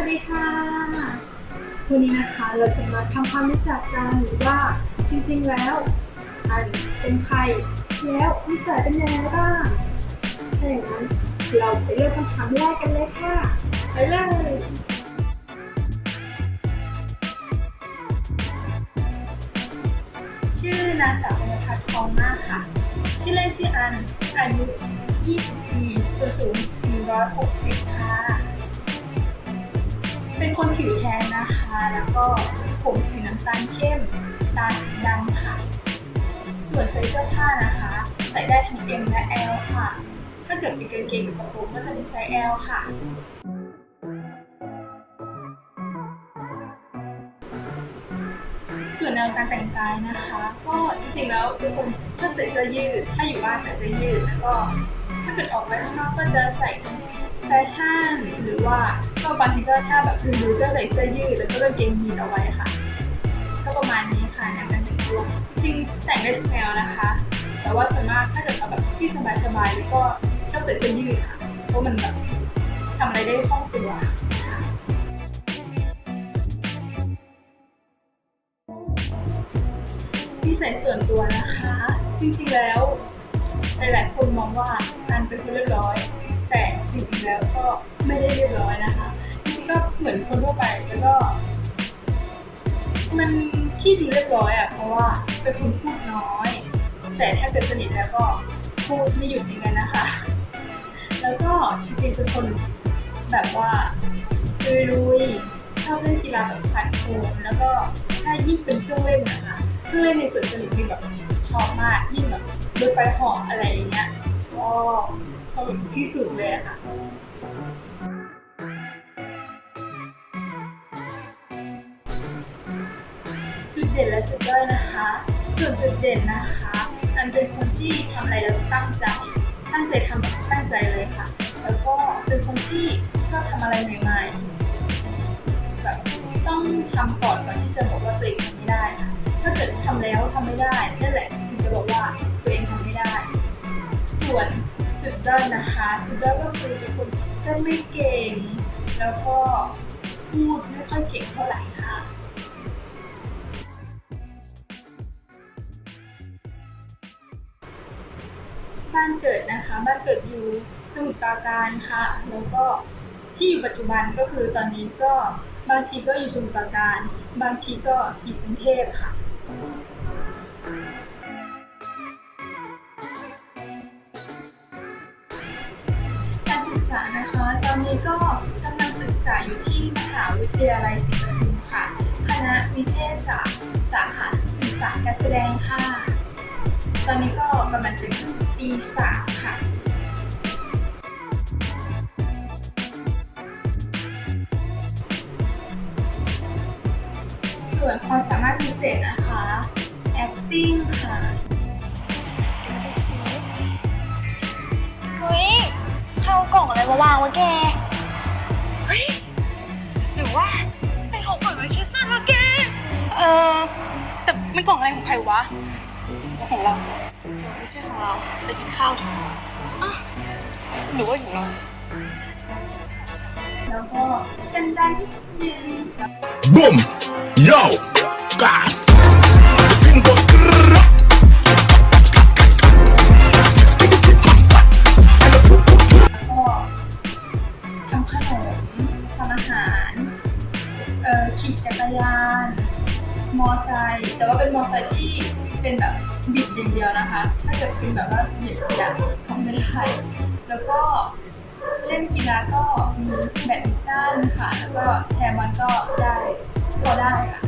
วัสดีค่ะ วันนี้นะคะเราจะมาทำความรู้จักกันว่าจริงๆแล้วอันเป็นใครแล้วนิสัยเป็นยังไงบ้างถ้าอย่างนั้นเราไปเริ่มคำถามแรกกันเลยค่ะ ไปเลยชื่อนางสาววรรณพัฒน์ทองมากค่ะ ชื่อเล่นชื่ออัน อายุ 20 ปีส่วนสูง 160 ค่ะ เป็นคนผิวแทนนะคะ แล้วก็ผมสีน้ำตาลเข้ม ตาสีดำค่ะ ส่วนไซส์เสื้อผ้านะคะ ใส่ได้ทั้ง M และ L ค่ะ ถ้าเกิดเป็นกางเกงกับกระโปรงก็จะเป็นไซส์ L ค่ะส่วนแนวการแต่งกายนะคะ ก็จริงๆแล้วเป็นคนชอบใส่เสื้อยืด ถ้าอยู่บ้านใส่เสื้อยืดแล้วก็ถ้าเกิดออกไปข้างนอกก็จะใส่ แฟชั่นหรือว่าก็บางทีก็ถ้าแบบดูๆก็ใส่เสื้อยืดแล้วก็กางเกงยีนเอาไว้ค่ะ ก็ประมาณนี้ค่ะแนวการแต่งตัวจริงแต่งได้ทุกแนวนะคะ แต่ว่าส่วนมากถ้าเกิดเอาแบบที่สบายๆแล้วก็ชอบใส่เสื้อยืดค่ะเพราะมันแบบทำอะไรได้คล่องตัวค่ะนิสัยส่วนตัวนะคะ จริงๆแล้ว หลายๆคนมองว่าอันเป็นคนเรียบร้อย ริงๆแล้วก็ไม่ได้เรียบร้อยนะคะ จริงๆก็เหมือนคนทั่วไปแล้วก็ มันที่ดูเรียบร้อยอะ เพราะว่าเป็นคนพูดน้อย แต่ถ้าเกิดสนิทแล้วก็พูดไม่หยุดเหมือนกันนะคะ แล้วก็จริงๆเป็นคนแบบว่าลุยๆชอบเล่นกีฬาแบบผ่านโคนแล้วก็ถ้ายิ่งเป็นเครื่องเล่นนะคะเครื่องเล่นในสวนสนุกนี่แบบชอบมากยิ่งแบบรถไฟเหาะอะไรอย่างเงี้ยชอบ ชอบที่สุดเลยอะค่ะ จุดเด่นและจุดด้อยนะคะ ส่วนจุดเด่นนะคะอันเป็นคนที่ทำอะไรแล้วตั้งใจ ตั้งใจทำตั้งใจเลยค่ะ แล้วก็เป็นคนที่ชอบทำอะไรใหม่ๆแบบต้องทำก่อนก่อนที่จะบอกว่าตัวเองทำไม่ได้ค่ะถ้าเกิดทำแล้วทำไม่ได้นั่นแหละถึงจะบอกว่าตัวเองทำไม่ได้ ส่วน จุดด้อยนะคะ จุดด้อยก็คือเป็นคนเต้นไม่เก่ง แล้วก็พูดไม่ค่อยเก่งเท่าไหร่ค่ะบ้านเกิดนะคะ บ้านเกิดอยู่สมุทรปราการค่ะ แล้วก็ที่อยู่ปัจจุบันก็คือตอนนี้ก็บางทีก็อยู่สมุทรปราการ บางทีก็อยู่กรุงเทพค่ะ อยู่ที่มหาวิทยาลัยศรีปทุมค่ะ คณะวิเทศศาสตร์สาขาสื่อสาการแสดงค่ะ ตอนนี้ก็กำลังจะขึ้นปีสามค่ะส่วนความสามารถพิเศษนะคะ acting ค่ะเฮ้ยเข้ากล่องอะไรมาวางวะแก มันกล่องอะไรของใครวะของเราไม่ใช่ของเราไปกินข้าวเถอะอะหรือว่าของเราแล้วก็กันดันนิดนึง Boom! Yo! God! The pin goes grrrr. Skip it, skip it, skip it. And the boom, boom, boom. แล้วก็ทำขนมทำอาหาร เอ่อขี่จักรยาน มอไซค์แต่ว่าเป็นมอไซค์ที่เป็นแบบบิดอย่างเดียวนะคะ ถ้าเกิดเป็นแบบว่าเหยียบอย่างทำไม่ได้แล้วก็เล่นกีฬาก็มีแบดมินตันค่ะแล้วก็แชร์บอลก็ได้พอได้ค่ะ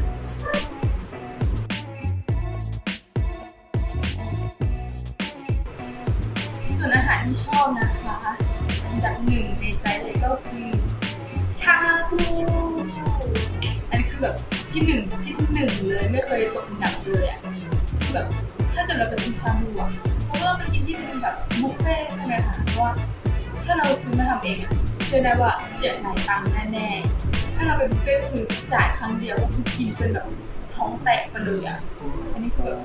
ส่วนอาหารที่ชอบนะคะอันดับหนึ่งในใจเลยก็คือชาบูอันนี้คือแบบ ที่หนึ่งที่หนึ่งเลยไม่เคยตกอันดับเลยอะแบบถ้าเกิดเราไปกินชาบูอะเพราะว่าเราไปกินที่เป็นแบบบุฟเฟ่ใช่ไหมคะเพราะว่าถ้าเราซื้อมาทำเองอะเชื่อได้ว่าเสียไหลายตังค์แน่ๆถ้าเราไปบุฟเฟ่คือจ่ายครั้งเดียวก็คือกินเป็นแบบท้องแตกไปเลยอะอันนี้คือแบบ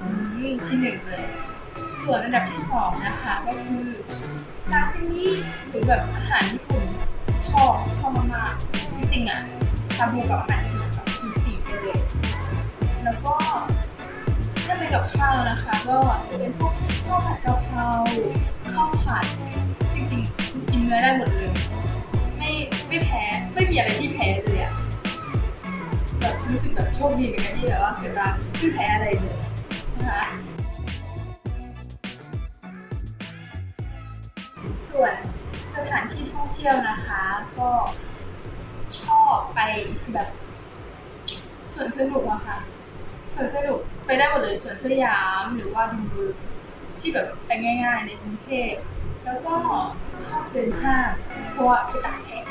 อืมที่หนึ่งเลย ส่วนอันดับที่สองนะคะก็คือซาซิมิหรือแบบอาหารญี่ปุ่นชอบชอบมากๆจริงๆอะชาบูกับอาหารญี่ แล้วก็ถ้าเป็นกับข้าวนะคะ ก็จะเป็นพวกข้าวผัดกะเพราข้าวผัดจริงๆกินเนื้อได้หมดเลย ไม่ไม่แพ้ไม่มีอะไรที่แพ้เลยอะแบบรู้สึกแบบโชคดีเหมือนกันที่แบบว่าเกิดมาไม่แพ้อะไรเลยนะคะส่วนสถานที่ท่องเที่ยวนะคะ ก็ชอบไปแบบสวนสนุกอะค่ะ สวนสนุกไปได้หมดเลยสวนสยามหรือว่าบินบูที่แบบไปง่ายๆในกรุงเทพแล้วก็ชอบเดินห้างเพราะว่าไปตากแดด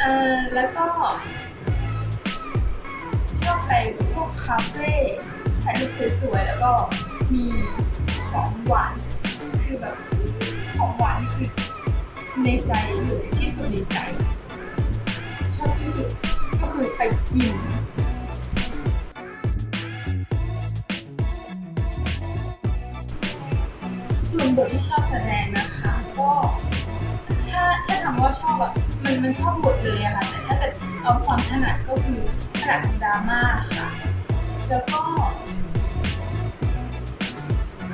เออแล้วก็ ชอบไปพวกคาเฟ่ถ่ายรูปสวยๆแล้วก็มีของหวานคือแบบของหวานนี่คือในใจเลยที่สุดในใจ ชอบที่สุดก็คือไปกิน อบอะมันมันชอบบทเลยอะค่ะแต่ถ้าเกิดเอาความถนัดก็คือถนัดดราม่าค่ะแล้วก็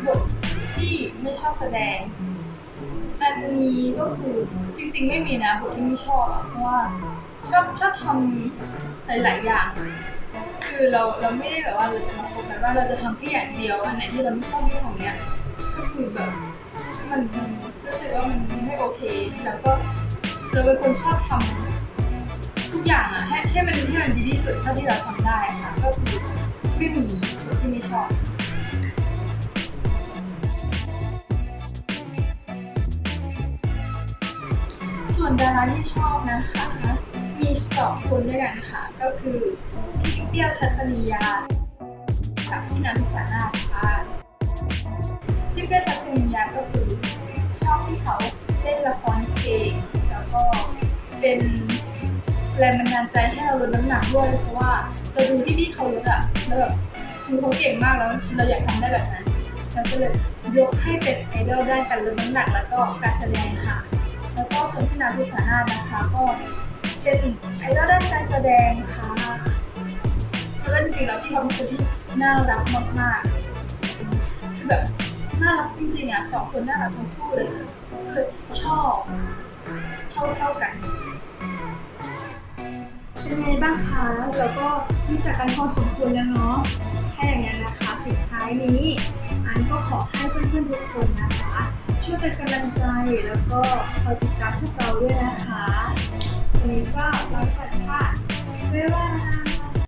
บทที่ไม่ชอบแสดงอันนี้ก็คือจริง ๆ ไม่มีนะบทที่ไม่ชอบเพราะว่าชอบชอบทำหลายๆอย่าง คือเราเราไม่ได้แบบว่าเราจะมาโฟกัสว่าเราจะทำแค่อย่างเดียวอันไหนที่เราไม่ชอบเรื่องของเนี้ยก็คือแบบมันมันรู้สึกว่ามันไม่โอเค แล้วก็ เราเป็นคนชอบทำทุกอย่างอะให้ให้มันให้มันดีที่สุดเท่าที่เราทำได้ค่ะก็คือไม่มีที่ไม่ชอบส่วนดาราที่ชอบนะคะมีสองคนด้วยกันค่ะ ก็คือพี่เปี้ยวทัศนียากับพี่นันทิสานาค่ะพี่เปี้ยวทัศนียาก็คือชอบที่เขาเล่นละครเก่ง ก็เป็นแรงบันดาลใจให้เราลดน้ำหนักด้วยเพราะว่าเราดูที่พี่เขาลดอะแล้วแบบคือเขาเก่งมากแล้วเราอยากทำได้แบบนั้นเราก็เลยยกให้เป็นไอดอลด้านการลดน้ำหนักแล้วก็การแสดงค่ะ แล้วก็ส่วนพี่นาทิสานานะคะ ก็เป็นไอดอลด้านการแสดงค่ะแล้วก็จริงๆแล้วพี่เขาเป็นคนที่น่ารักมากๆคือแบบน่ารักจริงๆอะสองคนน่ารักทั้งคู่เลยค่ะก็เลยชอบ เท่าเท่ากัน เป็นไงบ้างคะแล้วก็รู้จักกันพอสมควรแล้วเนาะถ้าอย่างนี้นนะคะสุดท้ายนี้ อันก็ขอให้เพื่อนๆทุกคนนะคะช่วยเป็นกำลังใจแล้วก็คอยติดตามพวกเราด้วยนะคะวันนี้ก็ลาไปก่อนค่ะบ๊ายบาย